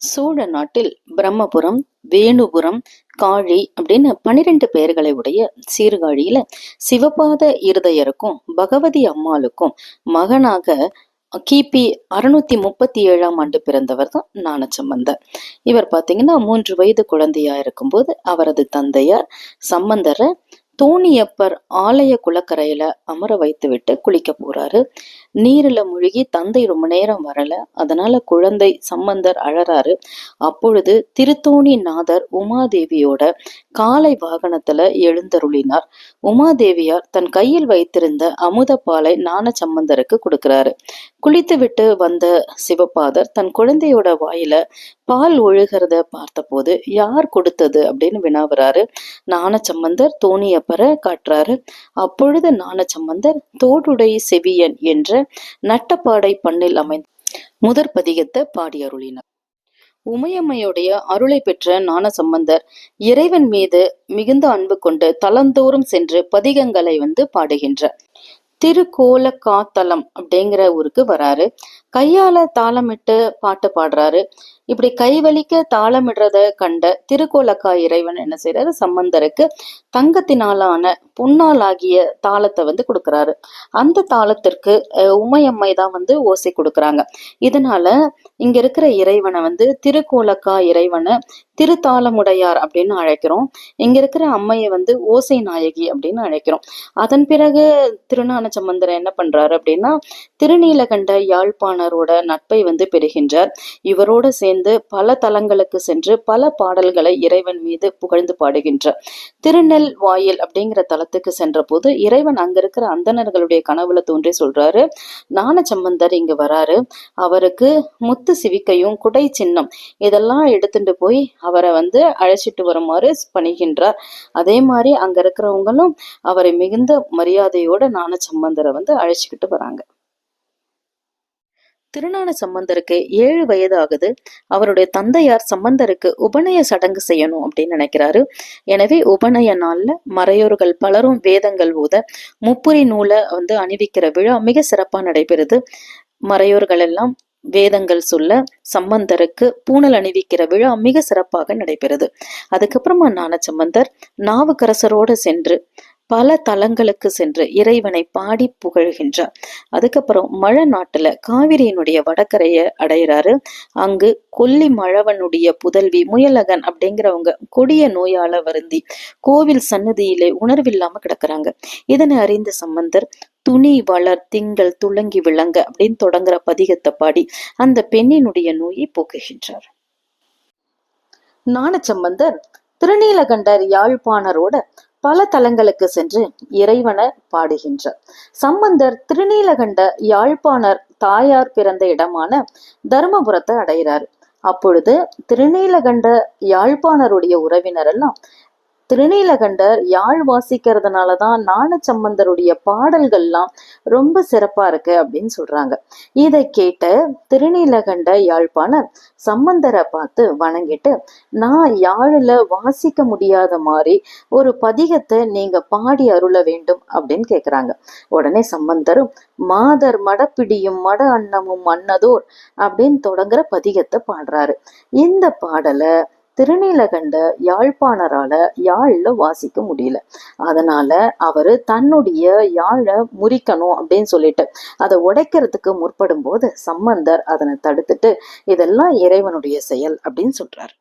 சோழ நாட்டில் பிரம்மபுரம் வேணுபுரம் காழி அப்படின்னு பனிரெண்டு பெயர்களை உடைய சீர்காழியில சிவபாத இருதயருக்கும் பகவதி அம்மாளுக்கும் மகனாக கிபி அறுநூத்தி முப்பத்தி ஏழாம் ஆண்டு பிறந்தவர் தான் ஞானசம்பந்தர். இவர் பார்த்தீங்கன்னா மூன்று வயது குழந்தையா இருக்கும்போது அவரது தந்தையார் சம்பந்தரை தோணியப்பர் ஆலய குளக்கரையில அமர வைத்து விட்டு குளிக்க போறாரு. நீரில் முழுகி தந்தை ரொம்ப நேரம் வரல. அதனால குழந்தை சம்பந்தர் அழறாரு. அப்பொழுது திருத்தோணி நாதர் உமாதேவியோட காலை வாகனத்துல எழுந்தருளினார். உமாதேவியார் தன் கையில் வைத்திருந்த அமுத பாலை ஞான சம்பந்தருக்கு கொடுக்கிறாரு. குளித்து விட்டு வந்த சிவபாதர் தன் குழந்தையோட வாயில பால் ஒழுகிறத பார்த்தபோது யார் கொடுத்தது? அப்படின்னு வினாவுறாரு. ஞானச்சம்பந்தர் தோணியப்பற காட்டுறாரு. அப்பொழுது நாணச்சம்பந்தர் தோடுடை செவியன் என்ற நட்டப்பாடை பண்ணில் அமைந்த முதற் பதிகத்தை பாடி அருளினார் உமையம்மையுடைய அருளை பெற்ற ஞானசம்பந்தர் இறைவன் மீது மிகுந்த அன்பு கொண்டு தளந்தோறும் சென்று பதிகங்களை வந்து பாடுகின்றார். திருக்கோலக்காத்தலம் அப்படிங்கிற ஊருக்கு வராரு. கையால தாளமிட்டு பாட்டு பாடுறாரு. இப்படி கைவலிக்க தாளமிடுறத கண்ட திருக்கோலக்கா இறைவன் என்ன செய்யறாரு சம்பந்தருக்கு தங்கத்தினாலான புன்னால் தாளத்தை வந்து கொடுக்குறாரு. அந்த தாளத்திற்கு உமையம்மை தான் வந்து ஓசை கொடுக்குறாங்க. இதனால இங்க இருக்கிற இறைவனை வந்து திருக்கோலக்கா இறைவனை திருத்தாளமுடையார் அப்படின்னு அழைக்கிறோம். இங்க இருக்கிற அம்மையை வந்து ஓசை நாயகி அப்படின்னு அழைக்கிறோம். அதன் பிறகு திருநான சம்பந்தர் என்ன பண்றாரு அப்படின்னா திருநீலகண்ட யாழ்ப்பாணரோட நட்பை வந்து பெறுகின்றார். இவரோட சேர்ந்து பல தலங்களுக்கு சென்று பல பாடல்களை இறைவன் மீது புகழ்ந்து பாடுகின்றார். திருநெல் வாயில் அப்படிங்கிற தலத்துக்கு சென்ற போது இறைவன் அங்க இருக்கிற அந்தணர்களுடைய கனவுல தோன்றி சொல்றாரு சம்பந்தர் இங்க வராரு. அவருக்கு முத்து சிவிக்கையும் குடை சின்னம் இதெல்லாம் எடுத்துட்டு போய் அவரை வந்து அழைச்சிட்டு வருமாறு பணிகின்றார். அதே மாதிரி அங்க இருக்கிறவங்களும் அவரை மிகுந்த மரியாதையோட ஞான சம்பந்தரை சம்பந்தரை வந்து அழைச்சிக்கிட்டு வராங்க. திருநான சம்பந்தருக்கு ஏழு வயது ஆகுது அவருடைய தந்தையார் சம்பந்தருக்கு உபநய சடங்கு செய்யணும் அப்படின்னு நினைக்கிறாரு. எனவே உபநய நாள்ல மறையோர்கள் பலரும் வேதங்கள் ஊத முப்புரி நூலை வந்து அணிவிக்கிற விழா மிக சிறப்பாக நடைபெறுது. மறையோர்கள் எல்லாம் வேதங்கள் சொல்ல சம்பந்தருக்கு பூணல் அணிவிக்கிற விழா மிக சிறப்பாக நடைபெறுது. அதுக்கப்புறமா ஞான சம்பந்தர் நாவுக்கரசரோடு சென்று பல தலங்களுக்கு சென்று இறைவனை பாடி புகழ்கின்றார். அதுக்கப்புறம் மழை நாட்டுல காவிரியினுடைய வடக்கரையை அடையிறாரு அங்கு கொல்லி மழவனுடைய புதல்வி முயலகன் அப்படிங்கிறவங்க கொடிய நோயால வருந்தி கோவில் சன்னதியிலே உணர்வில்லாம கிடக்குறாங்க. இதனை அறிந்த சம்பந்தர் துணி வளர் திங்கள் துளங்கி விளங்க அப்படின்னு தொடங்குற பதிகத்தை பாடி அந்த பெண்ணினுடைய நோயை போக்குகின்றார். நாணச்சம்பந்தர் திருநீலகண்டர் யாழ்ப்பாணரோட பல தலங்களுக்கு சென்று இறைவன பாடுகின்றார். சம்பந்தர் திருநீலகண்ட யாழ்ப்பாணர் தாயார் பிறந்த இடமான தருமபுரத்தை அடைகிறார். அப்பொழுது திருநீலகண்ட யாழ்ப்பாணருடைய உறவினர் எல்லாம் திருநீலகண்டர் யாழ் வாசிக்கிறதுனால தான் நாணச்சம்பந்தருடைய பாடல்கள்லாம் ரொம்ப சிறப்பா இருக்கு அப்படின்னு சொல்றாங்க. இதை கேட்ட திருநீலகண்ட யாழ்ப்பாணர் சம்பந்தரை பார்த்து வணங்கிட்டு நான் யாழில் வாசிக்க முடியாத மாதிரி ஒரு பதிகத்தை நீங்க பாடி அருள வேண்டும் அப்படின்னு கேக்குறாங்க. உடனே சம்பந்தரும் மாதர் மடப்பிடியும் மட அன்னமும் அன்னதோர் அப்படின்னு தொடங்குற பதிகத்தை பாடுறாரு. இந்த பாடலை திருநீலகண்ட யாழ்ப்பாணரால யாழ்ல வாசிக்க முடியல. அதனால அவரு தன்னுடைய யாழை முறிக்கணும் அப்படின்னு சொல்லிட்டு அதை உடைக்கிறதுக்கு முற்படும் போது சம்பந்தர் அதனை தடுத்துட்டு இதெல்லாம் இறைவனுடைய செயல் அப்படின்னு சொல்றாரு.